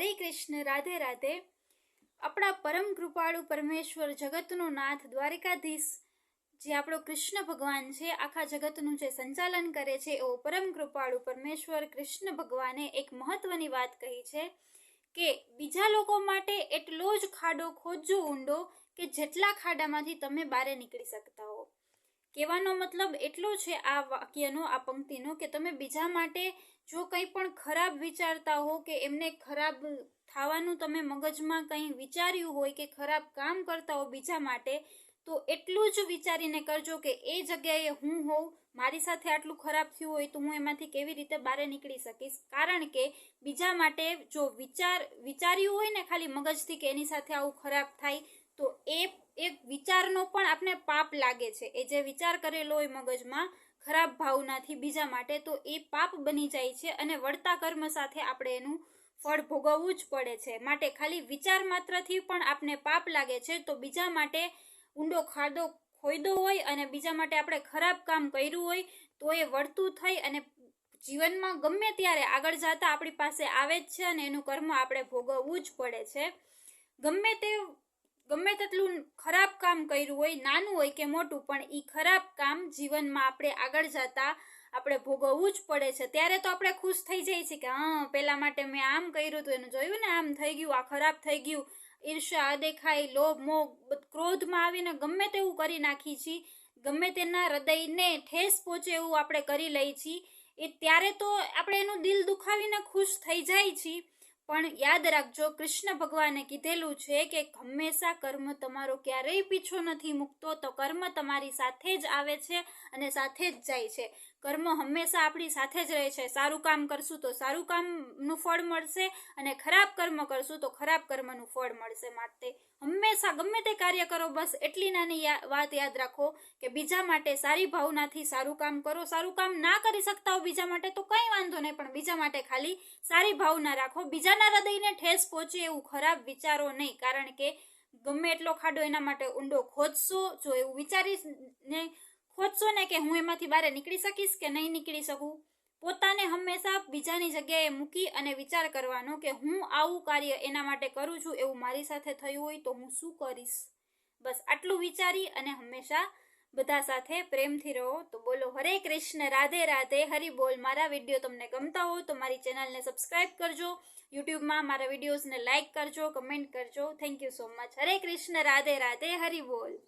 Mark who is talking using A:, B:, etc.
A: હરે કૃષ્ણ, રાધે રાધે. આપણા પરમ કૃપાળુ પરમેશ્વર જગતનો નાથ દ્વારિકાધીશ, જે આપણો કૃષ્ણ ભગવાન છે, આખા જગતનું જે સંચાલન કરે છે, એવો પરમ કૃપાળુ પરમેશ્વર કૃષ્ણ ભગવાને એક મહત્વની વાત કહી છે કે બીજા લોકો માટે એટલો જ ખાડો ખોદજો ઊંડો કે જેટલા ખાડામાંથી તમે બારે નીકળી શકતા હો. કહેવાનો મતલબ એટલો છે આ વાક્યનો, આ પંક્તિનો કે તમે બીજા માટે જો કંઈ પણ ખરાબ વિચારતા હો કે એમને ખરાબ થવાનું તમે મગજમાં કંઈ વિચાર્યું હોય કે ખરાબ કામ કરતા હો બીજા માટે, તો એટલું જ વિચારીને કરજો કે એ જગ્યાએ હું હોઉં, મારી સાથે આટલું ખરાબ થયું હોય તો હું એમાંથી કેવી રીતે બહાર નીકળી શકીશ? કારણ કે બીજા માટે જો વિચાર, વિચાર્યું હોય ને ખાલી મગજથી કે એની સાથે આવું ખરાબ થાય, તો એ એક વિચારનો પણ આપણે પાપ લાગે છે. એ જે વિચાર કરેલો હોય મગજમાં ખરાબ ભાવનાથી બીજા માટે, તો એ પાપ બની જાય છે અને વળતા કર્મ સાથે આપણે એનું ફળ ભોગવવું જ પડે છે. માટે ખાલી વિચાર માત્રથી પણ આપને પાપ લાગે છે, તો બીજા માટે ઊંડો ખાડો ખોયદો હોય અને બીજા માટે આપણે ખરાબ કામ કર્યું હોય, તો એ વળતું થઈ અને જીવનમાં ગમે ત્યારે આગળ જતા આપણી પાસે આવે જ છે અને એનું કર્મ આપણે ભોગવવું જ પડે છે. ગમે તે ગમે તેટલું ખરાબ કામ કર્યું હોય, નાનું હોય કે મોટું, પણ એ ખરાબ કામ જીવનમાં આપણે આગળ જતા આપણે ભોગવવું જ પડે છે. ત્યારે તો આપણે ખુશ થઈ જઈએ છીએ કે, હા, પેલા માટે મેં આમ કર્યું હતું એનું જોયું ને, આમ થઈ ગયું, આ ખરાબ થઈ ગયું, ઈર્ષ્યા અદેખાઈ લોભ, મોહ ક્રોધમાં આવીને ગમે તેવું કરી નાખી છીએ ગમે તેના હૃદયને ઠેસ પહોંચે એવું આપણે કરી લઈએ છીએ એ ત્યારે તો આપણે એનું દિલ દુખાવીને ખુશ થઈ જાય છીએ પણ યાદ રાખજો, કૃષ્ણ ભગવાને કીધેલું છે કે હંમેશા કર્મ તમારો ક્યારેય પીછો નથી મૂકતો, તો કર્મ તમારી સાથે જ આવે છે અને સાથે જ જાય છે. કર્મ હંમેશા આપણી સાથે જ રહે છે. સારું કામ કરશું તો સારું કામનું ફળ મળશે અને ખરાબ કર્મ કરશું તો ખરાબ કર્મનું ફળ મળશે. માટે હંમેશા ગમે તે કાર્ય કરો, બસ એટલી નાની વાત યાદ રાખો કે બીજા માટે સારી ભાવનાથી સારું કામ કરો. સારું કામ ના કરી શકતા હો બીજા માટે તો કંઈ વાંધો નહીં, પણ બીજા માટે ખાલી સારી ભાવના રાખો. બીજાના હૃદયને ઠેસ પહોંચે એવું ખરાબ વિચારો નહીં, કારણ કે ગમે એટલો ખાડો એના માટે ઊંડો ખોદશો, જો એવું વિચારીને ખોદશો ને કે હું એમાંથી બહાર નીકળી શકીશ કે નહીં નીકળી શકું? પોતાને હંમેશા બીજાની જગ્યાએ મૂકી અને વિચાર કરવાનો કે હું આવું કાર્ય એના માટે કરું છું એવું મારી સાથે થયું હોય તો હું શું કરીશ? બસ આટલું વિચારી અને હંમેશા બધા સાથે પ્રેમથી રહો. તો બોલો, હરે કૃષ્ણ, રાધે રાધે, હરી બોલ. મારા વીડિયો તમને ગમતા હોય તો મારી ચેનલને સબસ્ક્રાઈબ કરજો. યુટ્યુબમાં મારા વિડીયોઝને લાઇક કરજો, કમેન્ટ કરજો. Thank you so much. Hare Krishna, Radhe Radhe, Hari બોલ.